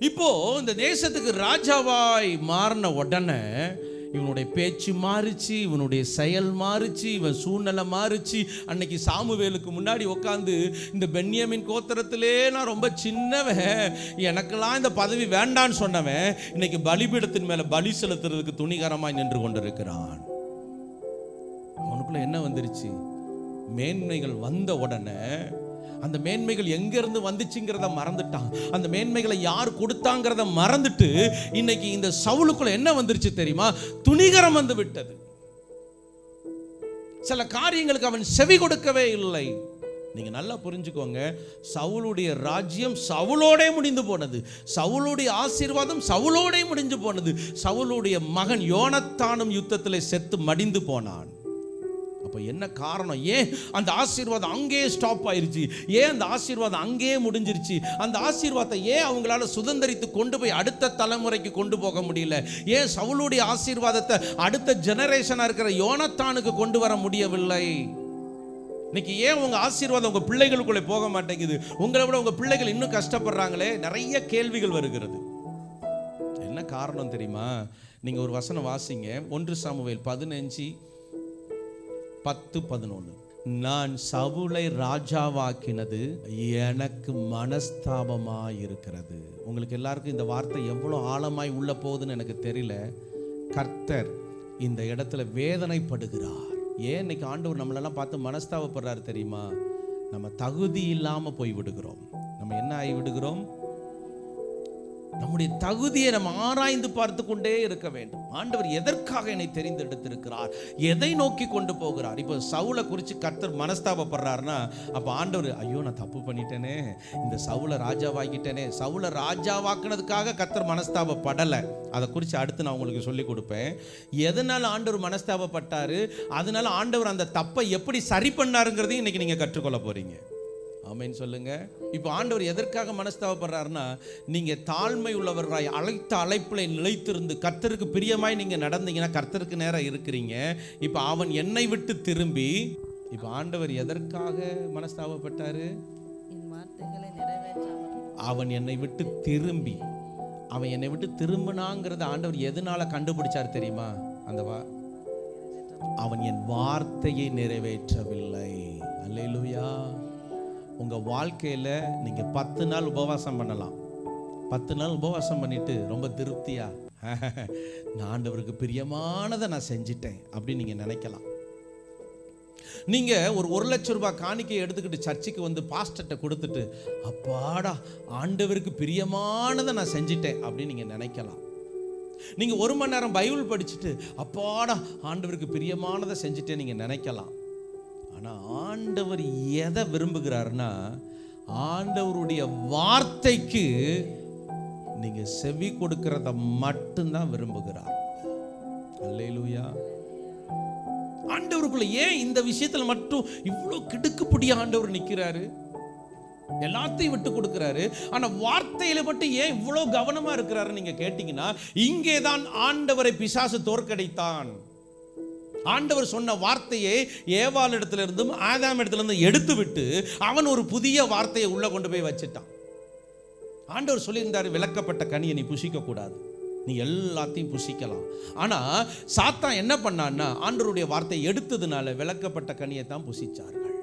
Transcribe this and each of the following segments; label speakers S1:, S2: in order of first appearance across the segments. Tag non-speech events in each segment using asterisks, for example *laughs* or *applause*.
S1: இப்போ இந்த தேசத்துக்கு ராஜாவாய் மாறின உடனே இவனுடைய பேச்சு மாறுச்சு இவனுடைய செயல் மாறுச்சு இவன் சூழ்நிலை மாறுச்சு. அன்னைக்கு சாமுவேலுக்கு முன்னாடி உட்காந்து இந்த பென்னியமின் கோத்திரத்திலே நான் ரொம்ப சின்னவன் எனக்கெல்லாம் இந்த பதவி வேண்டான்னு சொன்னவன் இன்னைக்கு பலிபீடத்தின் மேல பலி செலுத்துறதுக்கு துணிகரமாய் நின்று கொண்டிருக்கிறான். அவனுக்குள்ள என்ன வந்துருச்சு? மேன்மைகள் வந்த உடனே அந்த மேன்மைகள் எங்கிருந்து வந்துச்சுங்கிறத மறந்துட்டான் அந்த மேன்மைகளை யார் கொடுத்தாங்கிறத மறந்துட்டு இன்னைக்கு இந்த சவுலுக்குள்ள என்ன வந்துருச்சு தெரியுமா? துணிகரம் வந்து விட்டது. சில காரியங்களுக்கு அவன் செவி கொடுக்கவே இல்லை. நீங்க நல்லா புரிஞ்சுக்கோங்க. சவுளுடைய ராஜ்யம் சவுளோடே முடிந்து போனது. சவுளுடைய ஆசீர்வாதம் சவுளோடே முடிஞ்சு போனது. சவுளுடைய மகன் யோனத்தானும் யுத்தத்தில் செத்து மடிந்து போனான். அப்போ என்ன காரணம்? ஏன் அந்த ஆசீர்வாதம் அங்கேயே ஸ்டாப் ஆயிருச்சு? ஏன் அந்த ஆசீர்வாதம் அங்கேயே முடிஞ்சிருச்சு? அந்த ஆசீர்வாதத்தை ஏன் அவங்களால சுதந்திரித்து கொண்டு போய் அடுத்த தலைமுறைக்கு கொண்டு போக முடியல? ஏன் சவுளுடைய ஆசீர்வாதத்தை அடுத்த ஜெனரேஷனாக இருக்கிற யோனத்தானுக்கு கொண்டு வர முடியவில்லை? இன்னைக்கு ஏன் உங்கள் ஆசீர்வாதம் உங்கள் பிள்ளைகளுக்குள்ளே போக மாட்டேங்குது? உங்களை விட உங்க பிள்ளைகள் இன்னும் கஷ்டப்படுறாங்களே? நிறைய கேள்விகள் வருகிறது. என்ன காரணம் தெரியுமா? நீங்கள் ஒரு வசனம் வாசிங்க. ஒன்று சாமுவேல் பதினஞ்சு பத்து பதினொன்று நான் சவுளை ராஜாவாக்கினது எனக்கு மனஸ்தாபமாக இருக்கிறது உங்களுக்கு எல்லாருக்கும் இந்த வார்த்தை எவ்வளோ ஆழமாய் உள்ள போகுதுன்னு எனக்கு தெரியல. கர்த்தர் இந்த இடத்துல வேதனைப்படுகிறார். ஏன் இன்னைக்கு ஆண்டவர் நம்மளெல்லாம் பார்த்து மனஸ்தாபப்படுறாரு தெரியுமா? நம்ம தகுதி இல்லாமல் போய் விடுகிறோம். நம்ம என்ன ஆகி விடுகிறோம்? நம்முடைய தகுதியை நம்ம ஆராய்ந்து பார்த்து கொண்டே இருக்க வேண்டும். ஆண்டவர் எதற்காக என்னை தெரிந்தெடுத்திருக்கிறார்? எதை நோக்கி கொண்டு போகிறார்? இப்போ சவுளை குறித்து கர்த்தர் மனஸ்தாபப்படுறாருன்னா அப்போ ஆண்டவர் ஐயோ நான் தப்பு பண்ணிட்டேனே. இந்த சவுளை ராஜாவாக்கிட்டேனே. சவுளை ராஜாவாக்குனதுக்காக கர்த்தர் மனஸ்தாபப்படலை. அதை குறித்து அடுத்து நான் உங்களுக்கு சொல்லி கொடுப்பேன். எதனால் ஆண்டவர் மனஸ்தாபப்பட்டாரு? அதனால ஆண்டவர் அந்த தப்பை எப்படி சரி பண்ணாருங்கிறதையும் இன்றைக்கி நீங்கள் கற்றுக்கொள்ள போகிறீங்க ஆமென் சொல்லுங்க. இப்போ ஆண்டவர் எதற்காக மனஸ்தாபப்படுறாருன்னா நீங்க தாழ்மை உள்ளவர்களாய் அழைத்த அழைப்பில் நிலைத்திருந்து கர்த்தருக்கு பிரியமாய் நீங்க நடந்தீங்கன்னா கர்த்தருக்கு நேரம் இருக்கிறீங்க. இப்போ அவன் என்னை விட்டு திரும்பி இப்போ ஆண்டவர் எதற்காக மனஸ்தாபப்பட்டாரு? அவன் என்னை விட்டு திரும்பி. அவன் என்னை விட்டு திரும்பினாங்கிறத ஆண்டவர் எதனால கண்டுபிடிச்சார் தெரியுமா? அந்த வா அவன் என் வார்த்தையை நிறைவேற்றவில்லை. அல்லேலூயா. உங்க வாழ்க்கையில நீங்க பத்து நாள் உபவாசம் பண்ணலாம். பத்து நாள் உபவாசம் பண்ணிட்டு ரொம்ப திருப்தியா? *laughs* நான் ஆண்டவருக்கு பிரியமானதை நான் செஞ்சிட்டேன் அப்படின்னு நீங்கள் நினைக்கலாம். நீங்க ஒரு ஒரு லட்சம் ரூபாய் காணிக்கையை எடுத்துக்கிட்டு சர்ச்சுக்கு வந்து பாஸ்டர்கிட்ட கொடுத்துட்டு அப்பாடா ஆண்டவருக்கு பிரியமானதை நான் செஞ்சிட்டேன் அப்படின்னு நீங்க நினைக்கலாம். நீங்க ஒரு மணி நேரம் பைபிள் படிச்சுட்டு அப்பாடா ஆண்டவருக்கு பிரியமானதை செஞ்சுட்டே நீங்க நினைக்கலாம். ஆனா ஆண்டவர் எதை விரும்புகிறாருன்னா ஆண்டவருடைய வார்த்தைக்கு நீங்க செவி கொடுக்கிறத மட்டும்தான் விரும்புகிறார். அல்லேலூயா. ஆண்டவருக்குள்ள ஏன் இந்த விஷயத்துல மட்டும் இவ்வளோ கிடுக்குப்படிய ஆண்டவர் நிக்கிறாரு? எல்லாத்தையும் விட்டு கொடுக்கிறாரு. ஆனா வார்த்தையில மட்டும் ஏன் இவ்வளோ கவனமா இருக்கிறாரு நீங்க கேட்டீங்கன்னா இங்கே தான் ஆண்டவரை பிசாசு தோற்கடித்தான். ஆண்டவர் சொன்ன வார்த்தையை ஏவாள் இடத்துல இருந்தும் ஆதாம் இடத்துல எடுத்து விட்டு அவன் ஒரு புதிய வார்த்தையை உள்ள கொண்டு போய் வச்சுட்டான். ஆண்டவர் சொல்லியிருந்தாரு விளக்கப்பட்ட கனியை நீ புசிக்க கூடாது நீ எல்லாத்தையும் புசிக்கலாம். ஆனா சாத்தான் என்ன பண்ணான்னா ஆண்டவருடைய வார்த்தையை எடுத்ததுனால விளக்கப்பட்ட கனியை தான் புசிச்சார்கள்.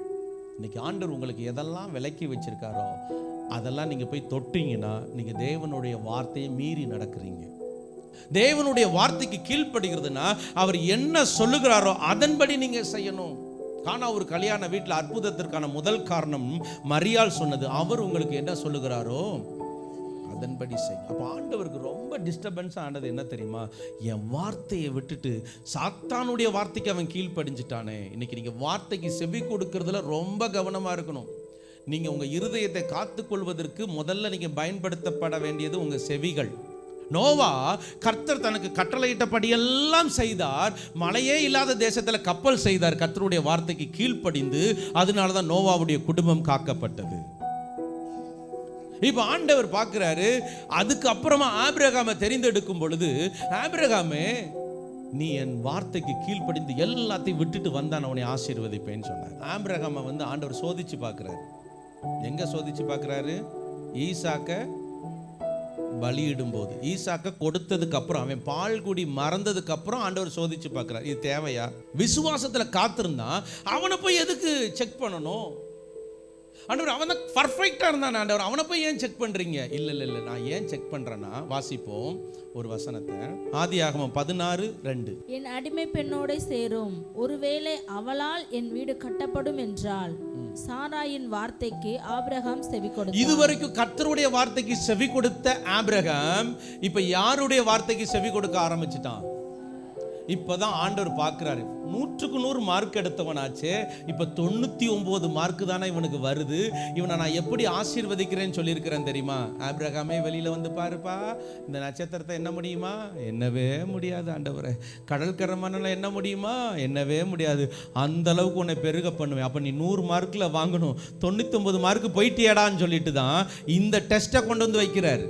S1: இன்னைக்கு ஆண்டவர் உங்களுக்கு எதெல்லாம் விலக்கி வச்சிருக்காரோ அதெல்லாம் நீங்க போய் தொட்டிங்கன்னா நீங்க தேவனுடைய வார்த்தையை மீறி நடக்கிறீங்க. தேவனுடைய வார்த்தைக்கு கீழ்ப்படுகிறதுனா அவர் என்ன சொல்லுகிறாரோ அதன்படி நீங்க செய்யணும். ஆனால் ஒரு கல்யாண வீட்டில் அற்புதத்திற்கான முதல் காரணம் மரியாள் சொன்னது. அவர் உங்களுக்கு என்ன சொல்லுகிறாரோ அதன்படி செய். அப்போ ஆண்டவருக்கு ரொம்ப டிஸ்டர்பன்ஸ் ஆனது என்ன தெரியுமா? என் வார்த்தையை விட்டுட்டு சாத்தானுடைய வார்த்தைக்கு அவன் கீழ்ப்படிஞ்சிட்டானே. இன்னைக்கு நீங்கள் வார்த்தைக்கு செவி கொடுக்கறதுல ரொம்ப கவனமாக இருக்கணும். நீங்கள் உங்கள் இருதயத்தை காத்துக்கொள்வதற்கு முதல்ல நீங்கள் பயன்படுத்தப்பட வேண்டியது உங்கள் செவிகள். நோவா கர்த்தர் தனக்கு கட்டளையிட்டபடியெல்லாம் செய்தார். மழையே இல்லாத தேசத்தில் கப்பல் செய்தார். கர்த்தருடைய வார்த்தைக்கு கீழ்ப்படிந்து அதனால தான் நோவாவுடைய குடும்பம் காக்கப்பட்டது. இப்போ ஆண்டவர் பார்க்குறாரு அதுக்கப்புறமா ஆபிரகாமை தெரிந்தெடுக்கும் பொழுது ஆபிரகாமே நீ என் வார்த்தைக்கு கீழ்ப்படிந்து எல்லாத்தையும் விட்டுட்டு வந்தான் அவனை ஆசீர்வதிப்பேன்னு சொன்னார். ஆபிரகாமை வந்து ஆண்டவர் சோதிச்சு பார்க்குறாரு. எங்கே சோதிச்சு பார்க்குறாரு? ஈசாக்க பலியிடும்போது. ஈசாக்க கொடுத்ததுக்கு அப்புறம் அவன் பால் குடி மறந்ததுக்கு அப்புறம் ஆண்டவர் சோதிச்சு பார்க்குறார். இது தேவையா? விசுவாசத்தில் காத்திருந்தான் அவனை போய் எதுக்கு செக் பண்ணணும்? ஆண்டவர் அவன் தான் பர்ஃபெக்டாக இருந்தான். ஆண்டவர் அவனை போய் ஏன் செக் பண்ணுறீங்க இல்லை இல்லை இல்லை. நான் ஏன் செக் பண்ணுறேன்னா வாசிப்போம் ஒரு வசனத்தை. ஆதியாகமம் பதினாறு ரெண்டு.
S2: என் அடிமை பெண்ணோட சேரும். ஒருவேளை அவளால் என் வீடு கட்டப்படும் என்றால் சாராயின் வார்த்தைக்கு ஆபிரகாம் செவி கொடுத்தான்.
S1: இதுவரைக்கும் கர்த்தருடைய வார்த்தைக்கு செவி கொடுத்த ஆபிரகாம் இப்ப யாருடைய வார்த்தைக்கு செவி கொடுக்க ஆரம்பிச்சிட்டான்? இப்போ தான் ஆண்டவர் பார்க்குறாரு. நூற்றுக்கு நூறு மார்க் எடுத்தவனாச்சே இப்போ தொண்ணூற்றி ஒம்பது மார்க்கு தானே இவனுக்கு வருது. இவனை நான் எப்படி ஆசீர்வதிக்கிறேன்னு சொல்லியிருக்கிறேன் தெரியுமா? ஆப்ரகாமே வெளியில் வந்து பாருப்பா இந்த நட்சத்திரத்தை என்ன முடியுமா? என்னவே முடியாது ஆண்டவரை. கடல் மண்ணில் என்ன முடியுமா? என்னவே முடியாது. அந்த அளவுக்கு உன்னை பெருக பண்ணுவேன். அப்போ நீ நூறு மார்க்கில் வாங்கணும். தொண்ணூற்றி ஒம்பது மார்க் போயிட்டியடான்னு சொல்லிட்டு தான் இந்த டெஸ்ட்டை கொண்டு வந்து வைக்கிறாரு.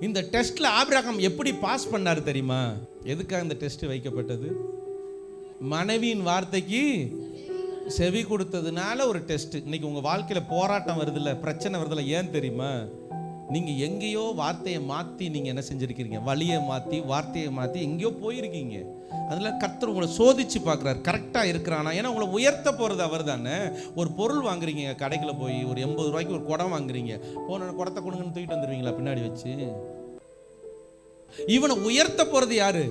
S1: இந்த டெஸ்ட்ல ஆபிரகாம் எப்படி பாஸ் பண்ணாரு தெரியுமா? எதுக்காக இந்த டெஸ்ட் வைக்கப்பட்டது? மனைவியின் வார்த்தைக்கு செவி கொடுத்ததுனால ஒரு டெஸ்ட் இன்னைக்கு உங்க வாழ்க்கையில போராட்டம் வருதுல்ல பிரச்சனை வருதில்ல ஏன் தெரியுமா? நீங்கள் எங்கேயோ வார்த்தையை மாற்றி நீங்கள் என்ன செஞ்சிருக்கீங்க? வழியை மாற்றி வார்த்தையை மாற்றி எங்கேயோ போயிருக்கீங்க. அதில் கர்த்தர் உங்களை சோதிச்சு பார்க்குறாரு. கரெக்டாக இருக்கிறானா? ஏன்னா உங்களை உயர்த்த போகிறது அவர் தானே. ஒரு பொருள் வாங்குறீங்க கடைக்குள்ள போய் ஒரு எண்பது ரூபாய்க்கு ஒரு குடம் வாங்குறீங்க. போன குடத்தை கொடுங்கன்னு தூக்கிட்டு வந்துடுவீங்களா பின்னாடி வச்சு? இவனை உயர்த்த போகிறது யாரு?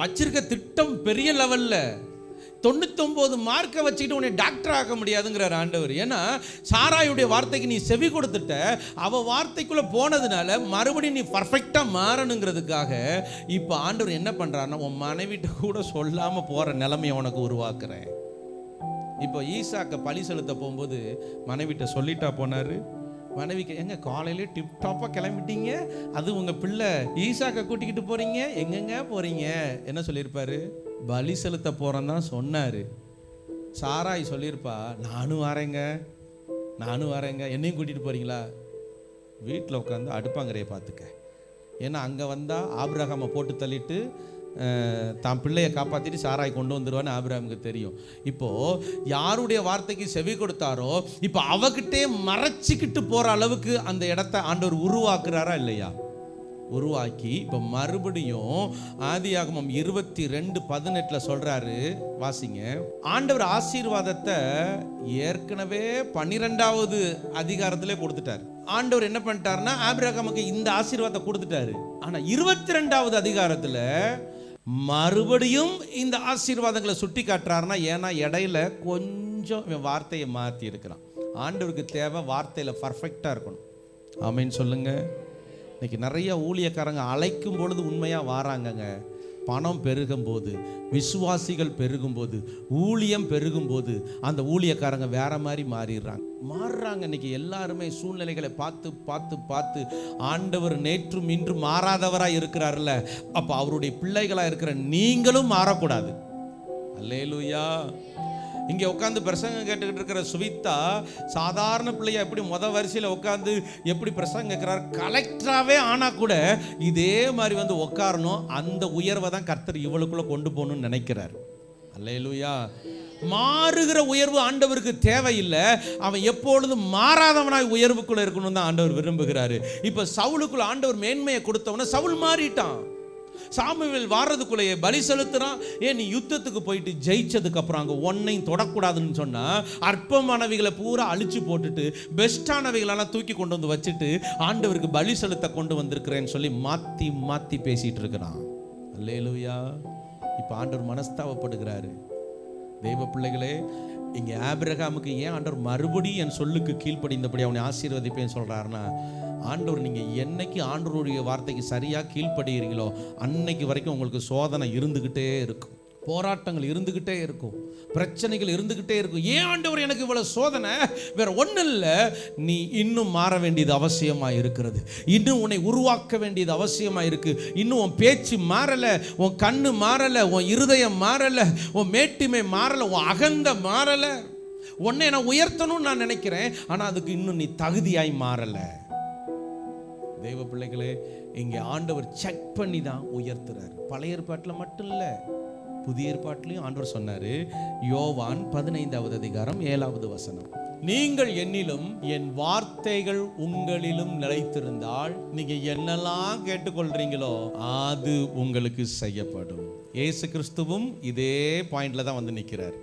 S1: வச்சிருக்க திட்டம் பெரிய லெவலில் தொண்ணூத்தொம்போது மார்க்கை வச்சுக்கிட்டு உன்னை டாக்டர் ஆக முடியாதுங்கிறார் ஆண்டவர். ஏன்னா சாராயுடைய வார்த்தைக்கு நீ செவி கொடுத்துட்ட அவ வார்த்தைக்குள்ளே போனதுனால மறுபடியும் நீ பர்ஃபெக்டாக மாறணுங்கிறதுக்காக இப்போ ஆண்டவர் என்ன பண்ணுறாருன்னா உன் மனைவிட்டு கூட சொல்லாமல் போகிற நிலைமையை உனக்கு உருவாக்குறேன். இப்போ ஈசாக்க பழி செலுத்த போகும்போது மனைவிட்ட சொல்லிட்டா போனார். மனைவிக்கு எங்க காலையிலே டிப் டாப்பாக கிளம்பிட்டீங்க? அது உங்கள் பிள்ளை ஈசாக்கை கூட்டிக்கிட்டு போகிறீங்க எங்கெங்க போகிறீங்க என்ன சொல்லியிருப்பாரு? பலி செலுத்த போகிறேன்னு தான் சொன்னார். சாராய் சொல்லியிருப்பா நானும் வரேங்க நானும் வரேங்க என்னையும் கூட்டிகிட்டு போகிறீங்களா வீட்டில் உட்காந்து அடுப்பாங்கரையை பார்த்துக்க. ஏன்னா அங்கே வந்தால் ஆபிரகாமை போட்டு தள்ளிட்டு தான் பிள்ளையை காப்பாற்றிட்டு சாராய் கொண்டு வந்துடுவான்னு ஆபிரகாமுக்கு தெரியும். இப்போது யாருடைய வார்த்தைக்கு செவி கொடுத்தாரோ இப்போ அவகிட்டே மறைச்சிக்கிட்டு போகிற அளவுக்கு அந்த இடத்த ஆண்டவர் உருவாக்குறாரா இல்லையா? உருவாக்கி இப்போ மறுபடியும் ஆதியாகமம் இருபத்தி ரெண்டு பதினெட்டில் சொல்கிறாரு வாசிங்க. ஆண்டவர் ஆசீர்வாதத்தை ஏற்கனவே பன்னிரெண்டாவது அதிகாரத்திலே கொடுத்துட்டார். ஆண்டவர் என்ன பண்ணிட்டாருன்னா ஆபிரகாமுக்கு இந்த ஆசீர்வாதத்தை கொடுத்துட்டாரு. ஆனால் இருபத்தி ரெண்டாவது அதிகாரத்தில் மறுபடியும் இந்த ஆசீர்வாதங்களை சுட்டி காட்டுறாருன்னா ஏன்னா இடையில கொஞ்சம் இவன் வார்த்தையை மாற்றி இருக்கிறான் ஆண்டவருக்கு தேவை வார்த்தையில் பர்ஃபெக்டாக இருக்கணும். ஆமீன் சொல்லுங்கள் இன்னைக்கு நிறைய ஊழியக்காரங்க அழைக்கும் பொழுது உண்மையாக வாராங்கங்க. பணம் பெருகும்போது விசுவாசிகள் பெருகும்போது ஊழியம் பெருகும்போது அந்த ஊழியக்காரங்க வேற மாதிரி மாறிடுறாங்க. மாறுறாங்க இன்னைக்கு எல்லாருமே சூழ்நிலைகளை பார்த்து பார்த்து பார்த்து ஆண்டவர் நேற்றும் இன்று மாறாதவராக இருக்கிறார்ல அப்போ அவருடைய பிள்ளைகளாக இருக்கிற நீங்களும் மாறக்கூடாது. அல்லேலூயா. இங்கே உட்காந்து பிரசங்கம் கேட்டுக்கிட்டு இருக்கிற சுவித்தா சாதாரண பிள்ளையா எப்படி மொதல் வரிசையில் உட்காந்து எப்படி பிரசங்கம் கேட்குறாரு? கலெக்டராகவே ஆனால் கூட இதே மாதிரி வந்து உட்காரணும். அந்த உயர்வை தான் கர்த்தர் இவளுக்குள்ளே கொண்டு போகணும்னு நினைக்கிறார். அல்லையிலுயா மாறுகிற உயர்வு ஆண்டவருக்கு தேவையில்லை. அவன் எப்பொழுதும் மாறாதவனாய் உயர்வுக்குள்ளே இருக்கணும் தான் ஆண்டவர் விரும்புகிறாரு. இப்போ சவுலுக்குள்ள ஆண்டவர் மேன்மையை கொடுத்தவன சவுல் மாறிட்டான். சாமுவேல் வாரதுக்குள்ளேயே பலி செலுத்துறான். ஏன் நீ யுத்தத்துக்கு போயிட்டு ஜெயிச்சதுக்கு அப்புறம் அங்கே ஒன்னையும் தொடக்கூடாதுன்னு சொன்னா அற்பமானவைகளை பூரா அழிச்சு போட்டுட்டு பெஸ்டானவைகளெல்லாம் தூக்கி கொண்டு வந்து வச்சுட்டு ஆண்டவருக்கு பலி செலுத்த கொண்டு வந்திருக்கிறேன்னு சொல்லி மாத்தி மாத்தி பேசிட்டு இருக்கிறான். அல்லேலுயா. இப்போ ஆண்டவர் மனஸ்தாபப்படுகிறாரு. தெய்வ பிள்ளைகளே இங்கே ஆபிரகாமுக்கு ஏன் ஆண்டவர் மறுபடியும் என் சொல்லுக்கு கீழ்ப்படிந்தபடி அவனை ஆசீர்வதிப்பேன்னு சொல்கிறாருன்னா ஆண்டவர் நீங்கள் என்னைக்கு ஆண்டவருடைய வார்த்தைக்கு சரியாக கீழ்ப்படுகிறீங்களோ அன்னைக்கு வரைக்கும் உங்களுக்கு சோதனை இருந்துக்கிட்டே இருக்கும். போராட்டங்கள் இருந்துக்கிட்டே இருக்கும். பிரச்சனைகள் இருந்துக்கிட்டே இருக்கும். ஏன் ஆண்டவர் எனக்கு இவ்வளோ சோதனை? வேற ஒன்றும் இல்லை. நீ இன்னும் மாற வேண்டியது அவசியமாக இருக்கிறது. இன்னும் உன்னை உருவாக்க வேண்டியது அவசியமாக இருக்கு. இன்னும் உன் பேச்சு மாறலை. உன் கண்ணு மாறலை. உன் இருதயம் மாறலை. உன் மேட்டுமை மாறலை. உன் அகந்த மாறலை. உன்னை நான் உயர்த்தணும்னு நான் நினைக்கிறேன். ஆனால் அதுக்கு இன்னும் நீ தகுதியாய் மாறலை. தெய்வ பிள்ளைகளே இங்கே ஆண்டவர் செக் பண்ணி தான் உயர்த்துறாரு. பழைய ஏற்பாட்டில் மட்டும் இல்லை புதிய ஏற்பாட்டிலையும் ஆண்டவர் சொன்னார் யோவான் பதினைந்தாவது அதிகாரம் ஏழாவது வசனம். நீங்கள் என்னிலும் என் வார்த்தைகள் உங்களிலும் நிலைத்திருந்தால் நீங்க என்னெல்லாம் கேட்டுக்கொள்றீங்களோ அது உங்களுக்கு செய்யப்படும். ஏசு கிறிஸ்துவும் இதே பாயிண்ட்ல தான் வந்து நிற்கிறார்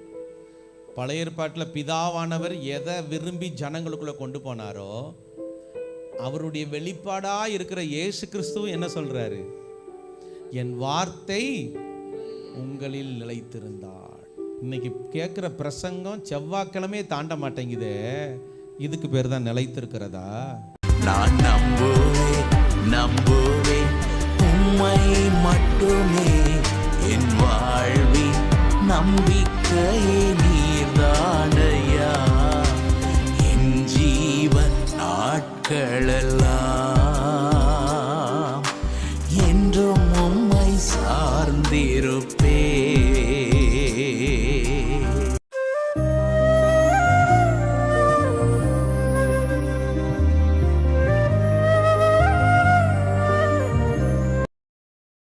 S1: பழைய ஏற்பாட்டில் பிதாவானவர் எதை விரும்பி ஜனங்களுக்குள்ள கொண்டு போனாரோ அவருடைய வெளிப்பாடா இருக்கிற இயேசு கிறிஸ்துவும் என்ன சொல்றாரு? என் வார்த்தை உங்களில் நிலைத்திருந்தாள் இன்னைக்கு கேட்குற பிரசங்கம் செவ்வாய்க்கிழமே தாண்ட மாட்டேங்குதே. இதுக்கு பேர் தான் நிலைத்திருக்கிறதா?
S3: நான் நம்புவேன் நம்புவேன். உம்மை மட்டுமே என் வாழ்வி நம்பிக்கை நாட்களெல்லாம்